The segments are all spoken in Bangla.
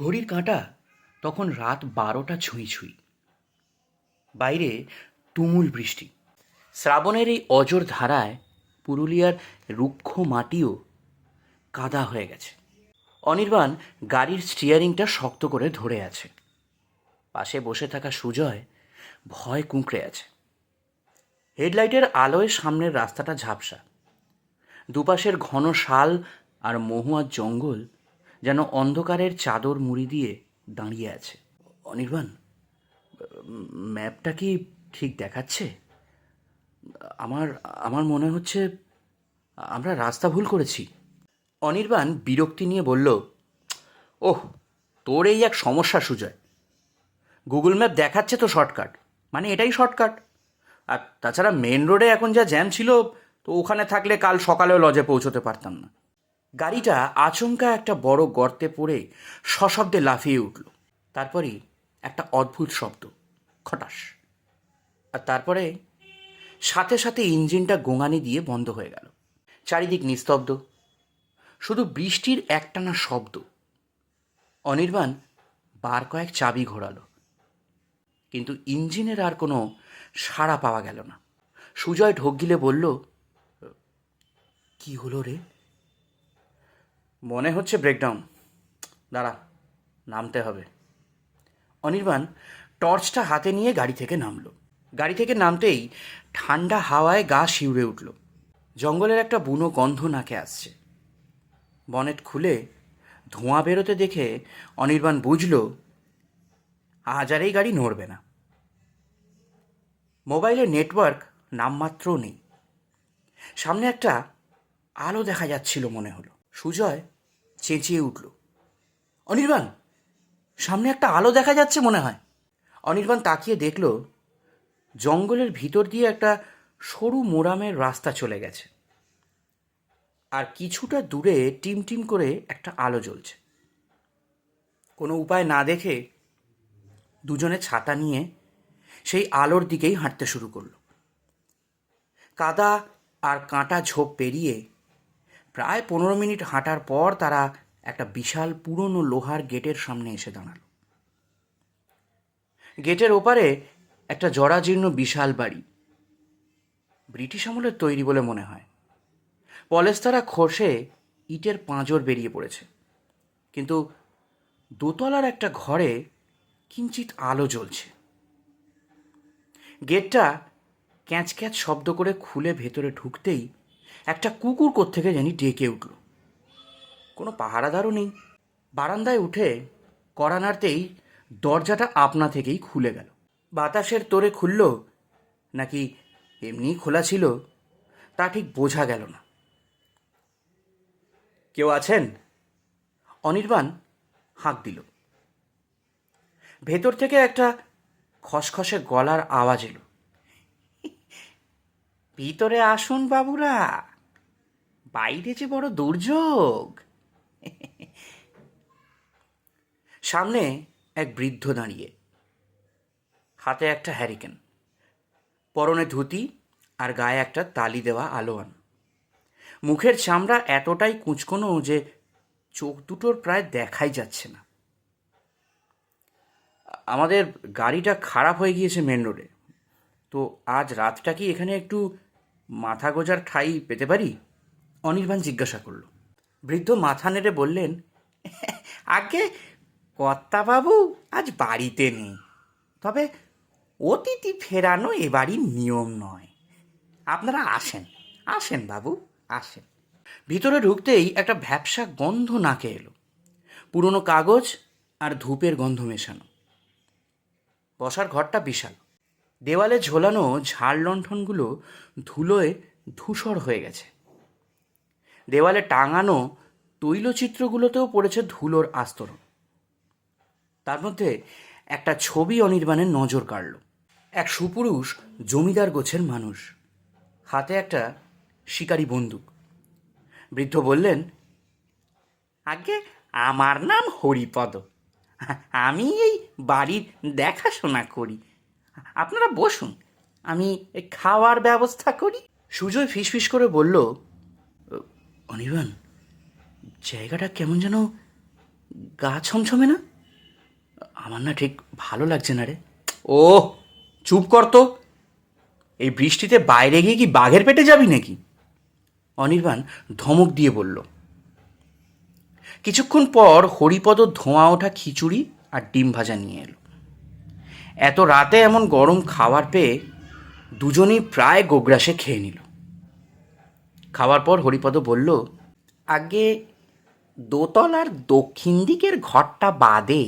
ঘড়ির কাঁটা তখন রাত বারোটা ছুঁই ছুঁই। বাইরে তুমুল বৃষ্টি। শ্রাবণের এই অজর ধারায় পুরুলিয়ার রুক্ষ মাটিও কাদা হয়ে গেছে। অনির্বাণ গাড়ির স্টিয়ারিংটা শক্ত করে ধরে আছে। পাশে বসে থাকা সুজয় ভয় কুঁকড়ে আছে। হেডলাইটের আলোয় সামনের রাস্তাটা ঝাপসা। দুপাশের ঘন শাল আর মহুয়ার জঙ্গল যেন অন্ধকারের চাদর মুড়ি দিয়ে দাঁড়িয়ে আছে। অনির্বাণ, ম্যাপটা কি ঠিক দেখাচ্ছে? আমার আমার মনে হচ্ছে আমরা রাস্তা ভুল করেছি। অনির্বাণ বিরক্তি নিয়ে বলল, ওহ, তোর এই এক সমস্যা, সুজয়। গুগল ম্যাপ দেখাচ্ছে তো শর্টকাট। মানে এটাই শর্টকাট। আর তাছাড়া মেন রোডে এখন যা জ্যাম ছিল, তো ওখানে থাকলে কাল সকালেও লজে পৌঁছতে পারতাম না। গাড়িটা আচমকা একটা বড় গর্তে পড়ে সশব্দে লাফিয়ে উঠল। তারপরেই একটা অদ্ভুত শব্দ, খটাস। আর তারপরে সাথে সাথে ইঞ্জিনটা গোঙানি দিয়ে বন্ধ হয়ে গেল। চারিদিক নিস্তব্ধ। শুধু বৃষ্টির একটানা শব্দ। অনির্বাণ বার কয়েক চাবি ঘোরালো। কিন্তু ইঞ্জিনের আর কোনো সাড়া পাওয়া গেল না। সুজয় ঢোক গিলে বলল, কি হলো রে? মনে হচ্ছে ব্রেকডাউন দাঁড়া, নামতে হবে। অনির্বাণ টর্চটা হাতে নিয়ে গাড়ি থেকে নামলো। গাড়ি থেকে নামতেই ঠান্ডা হাওয়ায় গা শিউরে উঠল। জঙ্গলের একটা বুনো গন্ধ নাকে আসছে। বনেট খুলে ধোঁয়া বেরোতে দেখে অনির্বাণ বুঝল, আজ আর এই গাড়ি নড়বে না। মোবাইলের নেটওয়ার্ক নামমাত্রও নেই। সামনে একটা আলো দেখা যাচ্ছিল মনে হলো। সুজয় চেঁচিয়ে উঠল। অনির্বাণ, সামনে একটা আলো দেখা যাচ্ছে মনে হয়। অনির্বাণ তাকিয়ে দেখল, জঙ্গলের ভিতর দিয়ে একটা সরু মোরামের রাস্তা চলে গেছে। আর কিছুটা দূরে টিম টিম করে একটা আলো জ্বলছে। কোনো উপায় না দেখে দুজনে ছাতা নিয়ে সেই আলোর দিকেই হাঁটতে শুরু করল। কাদা আর কাঁটা ঝোপ পেরিয়ে প্রায় পনেরো মিনিট হাঁটার পর তারা একটা বিশাল পুরনো লোহার গেটের সামনে এসে দাঁড়াল। গেটের ওপারে একটা জরাজীর্ণ বিশাল বাড়ি। ব্রিটিশ আমলের তৈরি বলে মনে হয়। পলেস্তারা খসে ইটের পাঁজর বেরিয়ে পড়েছে। কিন্তু দোতলার একটা ঘরে কিঞ্চিত আলো জ্বলছে। গেটটা ক্যাঁচ ক্যাঁচ শব্দ করে খুলে ভেতরে ঢুকতেই একটা কুকুর কোত্থেকে জানি ডেকে উঠল। কোনো পাহারাদারও নেই। বারান্দায় উঠে কড়া নাড়তেই দরজাটা আপনা থেকেই খুলে গেল। বাতাসের তোরে খুলল, নাকি এমনিই খোলা ছিল, তা ঠিক বোঝা গেল না। কেউ আছেন? অনির্বাণ হাঁক দিল। ভেতর থেকে একটা খসখসে গলার আওয়াজ এলো। ভিতরে আসুন বাবুরা। বাইরে যে বড় দুর্যোগ। সামনে এক বৃদ্ধ দাঁড়িয়ে। হাতে একটা হ্যারিকেন, পরনে ধুতি আর গায়ে একটা তালি দেওয়া আলোয়ান। মুখের চামড়া এতটাই কুঁচকোনো যে চোখ দুটোর প্রায় দেখাই যাচ্ছে না। আমাদের গাড়িটা খারাপ হয়ে গিয়েছে মেন রোডে। তো আজ রাতটা কি এখানে একটু মাথা গোজার ঠাই পেতে পারি? অনির্বাণ জিজ্ঞাসা করল। বৃদ্ধ মাথা নেড়ে বললেন, আগে কর্তাবাবু আজ বাড়িতে নেই। তবে অতিথি ফেরানো এ বাড়ির নিয়ম নয়। আপনারা আসেন আসেন বাবু, আসেন। ভিতরে ঢুকতেই একটা ভ্যাবসা গন্ধ নাকে এলো। পুরনো কাগজ আর ধূপের গন্ধ মেশানো। বসার ঘরটা বিশাল। দেওয়ালে ঝোলানো ঝাড় লণ্ঠনগুলো ধুলোয় ধূসর হয়ে গেছে। দেওয়ালে টাঙানো তৈলচিত্রগুলোতেও পড়েছে ধুলোর আস্তরণ। তার মধ্যে একটা ছবি অনির্বাণের নজর কাড়ল। এক সুপুরুষ জমিদার গোছের মানুষ। হাতে একটা শিকারি বন্দুক। বৃদ্ধ বললেন, আগে আমার নাম হরিপদ। আমি এই বাড়ির দেখাশোনা করি। আপনারা বসুন আমি এই খাওয়ার ব্যবস্থা করি। সুজয় ফিসফিস করে বলল অনির্বাণ জায়গাটা কেমন যেন গা ছমছমে না? আমার না ঠিক ভালো লাগছে না রে। ও চুপ কর তো। এই বৃষ্টিতে বাইরে গিয়ে কি বাঘের পেটে যাবি নাকি? অনির্বাণ ধমক দিয়ে বলল কিছুক্ষণ পর হরিপদ ধোঁয়া ওঠা খিচুড়ি আর ডিম ভাজা নিয়ে এলো। এত রাতে এমন গরম খাবার পেয়ে দুজনেই প্রায় গোগ্রাসে খেয়ে নিল। খাওয়ার পর হরিপদ বলল, আগে দোতলার দক্ষিণ দিকের ঘরটা বাদে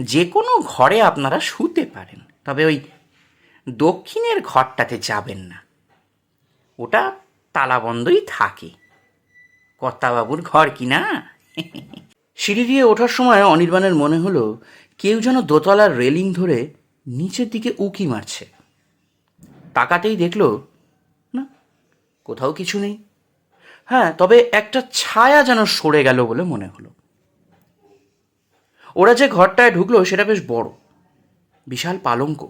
যে কোনো ঘরে আপনারা শুতে পারেন, তবে ওই দক্ষিণের ঘরটাতে যাবেন না। ওটা তালাবন্ধই থাকে। কর্তাবাবুর ঘর কি না? সিঁড়ি দিয়ে ওঠার সময় অনির্বাণের মনে হলো কেউ যেন দোতলার রেলিং ধরে নিচের দিকে উকি মারছে। তাকাতেই দেখল, না, কোথাও কিছু নেই। হ্যাঁ তবে একটা ছায়া যেন সরে গেল বলে মনে হলো। ওরা যে ঘরটায় ঢুকলো সেটা বেশ বড়, বিশাল পালঙ্ক।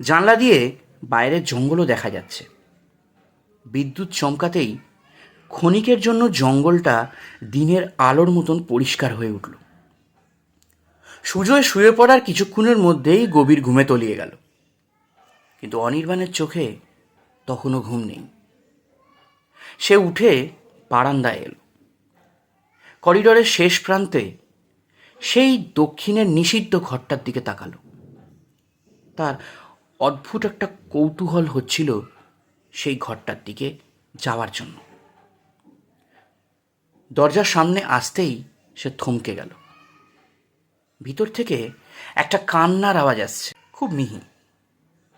জানলা দিয়ে বাইরের জঙ্গলও দেখা যাচ্ছে। বিদ্যুৎ চমকাতেই ক্ষণিকের জন্য জঙ্গলটা দিনের আলোর মতন পরিষ্কার হয়ে উঠল। সুজয় শুয়ে পড়ার কিছুক্ষণের মধ্যেই গভীর ঘুমে তলিয়ে গেল। কিন্তু অনির্বাণের চোখে তখনও ঘুম নেই। সে উঠে বারান্দায় এলো। করিডরের শেষ প্রান্তে সেই দক্ষিণের নিষিদ্ধ ঘরটার দিকে তাকালো। তার অদ্ভুত একটা কৌতূহল হচ্ছিল সেই ঘরটার দিকে যাওয়ার জন্য। দরজার সামনে আসতেই সে থমকে গেল। ভিতর থেকে একটা কান্নার আওয়াজ আসছে খুব মিহি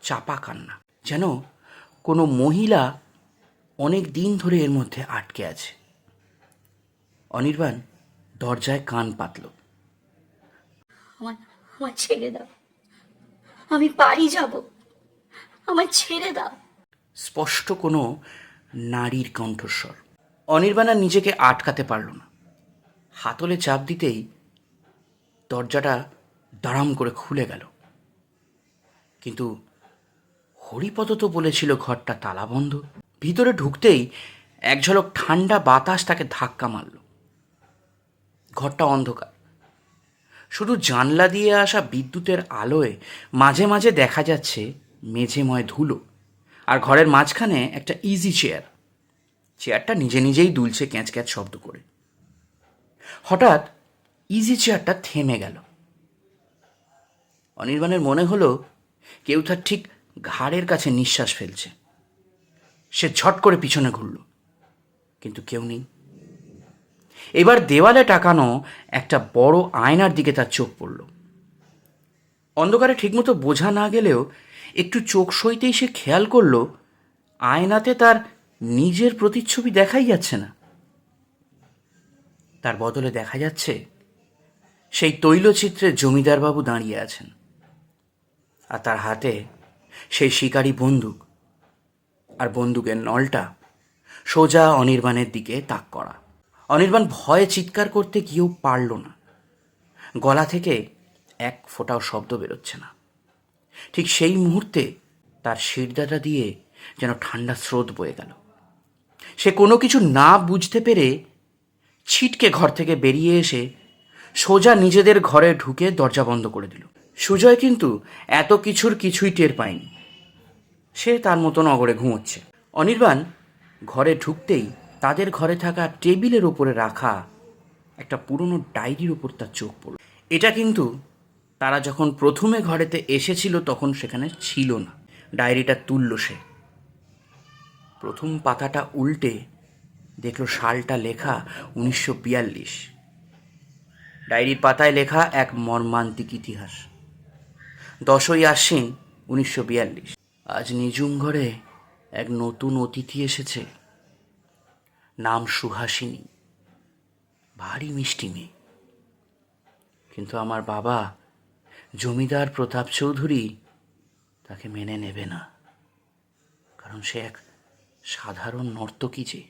চাপা কান্না যেন কোনো মহিলা অনেক দিন ধরে এর মধ্যে আটকে আছে। অনির্বাণ দরজায় কান পাতল। আমার আমার ছেড়ে দাও। আমি বাড়ি যাব। আমার ছেড়ে দাও। স্পষ্ট কোনো নারীর কণ্ঠস্বর। অনির্বাণ আর নিজেকে আটকাতে পারল না। হাতলে চাপ দিতেই দরজাটা দাঁড়াম করে খুলে গেল। কিন্তু হরিপদ তো বলেছিল ঘরটা তালাবন্ধ। ভিতরে ঢুকতেই এক ঝলক ঠান্ডা বাতাস তাকে ধাক্কা মারল। ঘরটা অন্ধকার। শুধু জানলা দিয়ে আসা বিদ্যুতের আলোয় মাঝে মাঝে দেখা যাচ্ছে মেঝেময় ধুলো আর ঘরের মাঝখানে একটা ইজি চেয়ার চেয়ারটা নিজে নিজেই দুলছে ক্যাঁচ ক্যাঁচ শব্দ করে। হঠাৎ ইজি চেয়ারটা থেমে গেল। অনির্বাণের মনে হলো কেউ তার ঠিক ঘাড়ের কাছে নিঃশ্বাস ফেলছে। সে ঝট করে পিছনে ঘুরল, কিন্তু কেউ নেই। এবার দেওয়ালে টাকানো একটা বড় আয়নার দিকে তার চোখ পড়ল। অন্ধকারে ঠিকমতো বোঝা না গেলেও একটু চোখ সইতেই সে খেয়াল করল, আয়নাতে তার নিজের প্রতিচ্ছবি দেখাই যাচ্ছে না। তার বদলে দেখা যাচ্ছে সেই তৈলচিত্রে জমিদারবাবু দাঁড়িয়ে আছেন। আর তার হাতে সেই শিকারী বন্দুক আর বন্দুকের নলটা সোজা অনির্বাণের দিকে তাক করা। অনির্বাণ ভয়ে চিৎকার করতে গিয়েও পারল না। গলা থেকে এক ফোঁটাও শব্দ বেরোচ্ছে না। ঠিক সেই মুহূর্তে তার শিরদাটা দিয়ে যেন ঠান্ডা স্রোত বয়ে গেল। সে কোনো কিছু না বুঝতে পেরে ছিটকে ঘর থেকে বেরিয়ে এসে সোজা নিজেদের ঘরে ঢুকে দরজা বন্ধ করে দিল। সুজয় কিন্তু এত কিছুর কিছুই টের পায়নি। সে তার মতন অগরে ঘুমোচ্ছে। অনির্বাণ, ঘরে ঢুকতেই তাদের ঘরে থাকা টেবিলের ওপরে রাখা একটা পুরনো ডায়েরির ওপর তার চোখ পড়ল। এটা কিন্তু তারা যখন প্রথমে ঘরেতে এসেছিল তখন সেখানে ছিল না। ডায়েরিটা তুলল সে। প্রথম পাতাটা উল্টে দেখল সালটা লেখা উনিশশো বিয়াল্লিশ। ডায়েরির পাতায় লেখা এক মর্মান্তিক ইতিহাস। দশই আশ্বিন উনিশশো বিয়াল্লিশ। আজ নিজুম ঘরে এক নতুন অতিথি এসেছে। নাম সুহাসিনী। ভারী মিষ্টি মেয়ে। কিন্তু আমার বাবা জমিদার প্রতাপ চৌধুরী তাকে মেনে নেবে না। কারণ সে এক সাধারণ নর্তকী যে।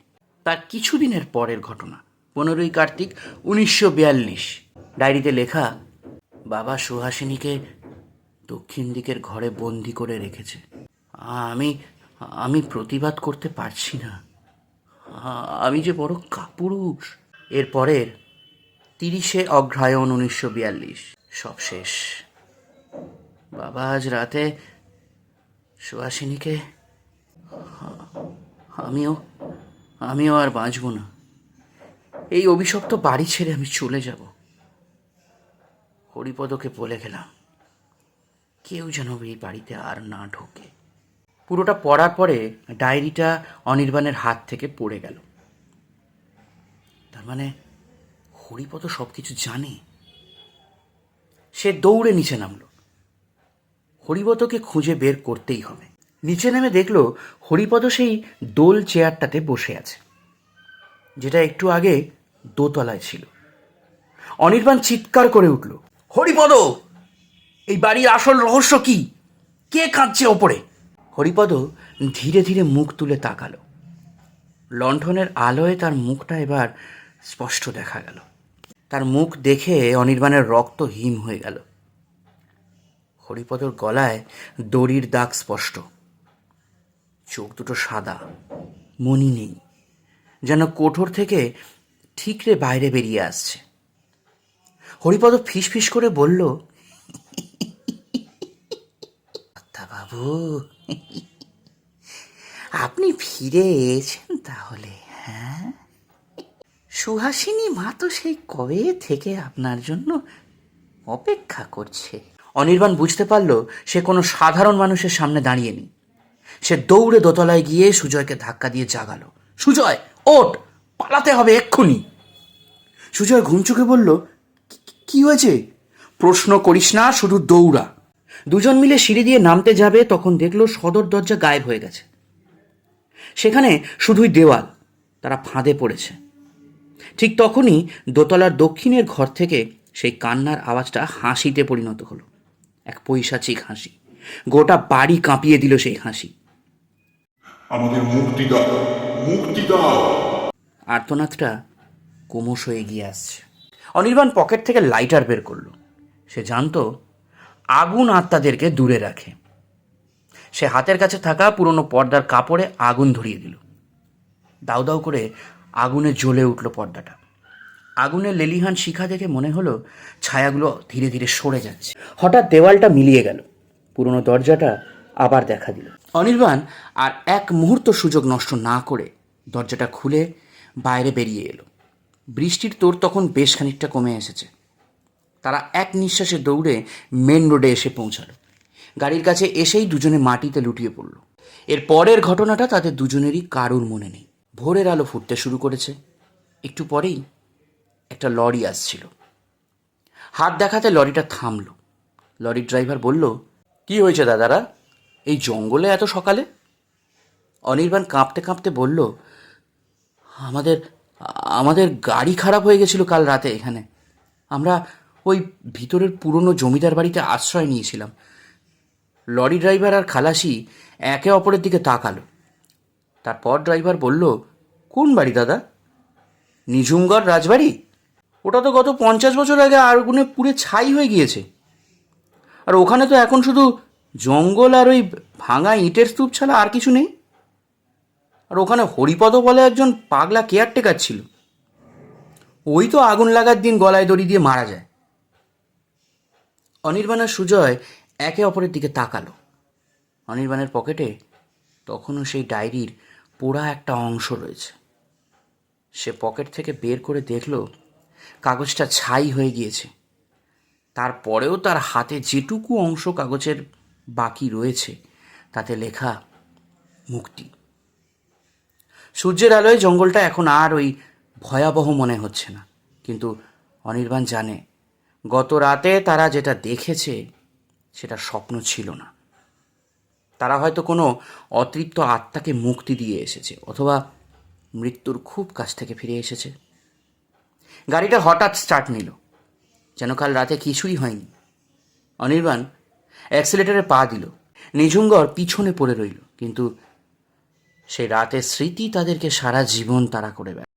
তার কিছুদিনের পরের ঘটনা, পনেরোই কার্তিক উনিশশো বিয়াল্লিশ। ডায়েরিতে লেখা, বাবা সুহাসিনীকে দক্ষিণ দিকের ঘরে বন্দি করে রেখেছে। আমি আমি প্রতিবাদ করতে পারছি না। আমি যে বড় কাপুরুষ। এর পরের তিরিশে অগ্রহায়ণ উনিশশো বিয়াল্লিশ, সব শেষ। বাবা আজ রাতে সুহাসিনীকে, আমিও আমিও আর বাঁচব না। এই অভিশপ্ত বাড়ি ছেড়ে আমি চলে যাব। হরিপদকে বলে গেলাম, কেউ যেন এই বাড়িতে আর না ঢোকে। পুরোটা পড়ার পরে ডায়েরিটা অনির্বাণের হাত থেকে পড়ে গেল। তার মানে হরিপদ সব কিছু জানে? সে দৌড়ে নিচে নামলো। হরিপদকে খুঁজে বের করতেই হবে। নিচে নেমে দেখল হরিপদ সেই দোল চেয়ারটাতে বসে আছে, যেটা একটু আগে দোতলায় ছিল। অনির্বাণ চিৎকার করে উঠল হরিপদ এই বাড়ির আসল রহস্য কি? কে কাঁদছে ওপরে? হরিপদ ধীরে ধীরে মুখ তুলে তাকালো। লণ্ঠনের আলোয় তার মুখটা এবার স্পষ্ট দেখা গেল। তার মুখ দেখে অনির্বাণের রক্ত হিম হয়ে গেল। হরিপদর গলায় দড়ির দাগ স্পষ্ট। চোখ দুটো সাদা, মনি নেই, যেন কোঠর থেকে ঠিকরে বাইরে বেরিয়ে আসছে। হরিপদ ফিস ফিস করে বলল বাবু, আপনি ফিরে এসেছেন তাহলে হ্যাঁ? সুহাসিনী মা তো সেই কবে থেকে আপনার জন্য অপেক্ষা করছে? অনির্বাণ বুঝতে পারল সে কোনো সাধারণ মানুষের সামনে দাঁড়িয়ে নেই। সে দৌড়ে দোতলায় গিয়ে সুজয়কে ধাক্কা দিয়ে জাগালো। সুজয়, ওঠ, পালাতে হবে এক্ষুনি। সুজয় ঘুমচুকে বলল "কি- হয়েছে? প্রশ্ন করিস না শুধু দৌড়া। দুজন মিলে সিঁড়ি দিয়ে নামতে যাবে তখন দেখল সদর দরজা গায়েব হয়ে গেছে। সেখানে শুধুই দেওয়াল তারা ফাঁদে পড়েছে। ঠিক তখনই দোতলার দক্ষিণের ঘর থেকে সেই কান্নার আওয়াজটা হাসিতে পরিণত হলো। এক পৈশাচিক হাসি। গোটা বাড়ি কাঁপিয়ে দিল সেই হাসি। আমাদের মুক্তি দাও মুক্তি দাও। আর্তনাদটা ক্রমশ এগিয়ে আসছে। অনির্বাণ পকেট থেকে লাইটার বের করল। সে জানতো আগুন আত্মাদেরকে দূরে রাখে। সে হাতের কাছে থাকা পুরনো পর্দার কাপড়ে আগুন ধরিয়ে দিল। দাউ দাউ করে আগুনে জ্বলে উঠল পর্দাটা। আগুনের লেলিহান শিখা দেখে মনে হলো ছায়াগুলো ধীরে ধীরে সরে যাচ্ছে। হঠাৎ দেওয়ালটা মিলিয়ে গেল। পুরনো দরজাটা আবার দেখা দিল। অনির্বাণ আর এক মুহূর্ত সুযোগ নষ্ট না করে দরজাটা খুলে বাইরে বেরিয়ে এলো। বৃষ্টির তোর তখন বেশ খানিকটা কমে এসেছে। তারা এক নিঃশ্বাসে দৌড়ে মেন রোডে এসে পৌঁছালো। গাড়ির কাছে এসেই দুজনে মাটিতে লুটিয়ে পড়ল। এর পরের ঘটনাটা তাদের দুজনেরই কারুর মনে নেই। ভোরের আলো ফুটতে শুরু করেছে। একটু পরেই একটা লরি আসছিল। হাত দেখাতে লরিটা থামল। লরির ড্রাইভার বলল, কি হয়েছে দাদারা? এই জঙ্গলে এত সকালে? অনির্বাণ কাঁপতে কাঁপতে বলল, আমাদের আমাদের গাড়ি খারাপ হয়ে গেছিল কাল রাতে এখানে। আমরা ওই ভিতরের পুরনো জমিদার বাড়িতে আশ্রয় নিয়েছিলাম। লরি ড্রাইভার আর খালাসি একে অপরের দিকে তাকালো। তারপর ড্রাইভার বলল, কোন বাড়ি দাদা? নিঝুমগড় রাজবাড়ি। ওটা তো গত পঞ্চাশ বছর আগে আগুনে পুড়ে ছাই হয়ে গিয়েছে। আর ওখানে তো এখন শুধু জঙ্গল আর ওই ভাঙা ইটের স্তূপ ছাড়া আর কিছু নেই। আর ওখানে হরিপদ বলে একজন পাগলা কেয়ারটেকার ছিল। ওই তো আগুন লাগার দিন গলায় দড়ি দিয়ে মারা যায়। অনির্বাণ আর সুজয় একে অপরের দিকে তাকালো। অনির্বাণের পকেটে তখনও সেই ডায়েরির পোড়া একটা অংশ রয়েছে। সে পকেট থেকে বের করে দেখল, কাগজটা ছাই হয়ে গিয়েছে। তারপরেও তার হাতে যেটুকু অংশ কাগজের বাকি রয়েছে, তাতে লেখা, মুক্তি। সূর্যের আলোয় জঙ্গলটা এখন আর ওই ভয়াবহ মনে হচ্ছে না। কিন্তু অনির্বাণ জানে, গত রাতে তারা যেটা দেখেছে, সেটা স্বপ্ন ছিল না। তারা হয়তো কোনো অতৃপ্ত আত্মাকে মুক্তি দিয়ে এসেছে, অথবা মৃত্যুর খুব কাছ থেকে ফিরে এসেছে। গাড়িটা হঠাৎ স্টার্ট নিল, যেন কাল রাতে কিছুই হয়নি। অনির্বাণ অ্যাক্সিলেটারে পা দিল নিঝুমগড় পিছনে পড়ে রইল, কিন্তু সেই রাতের স্মৃতি তাদেরকে সারা জীবন তারা করে বেড়ায়।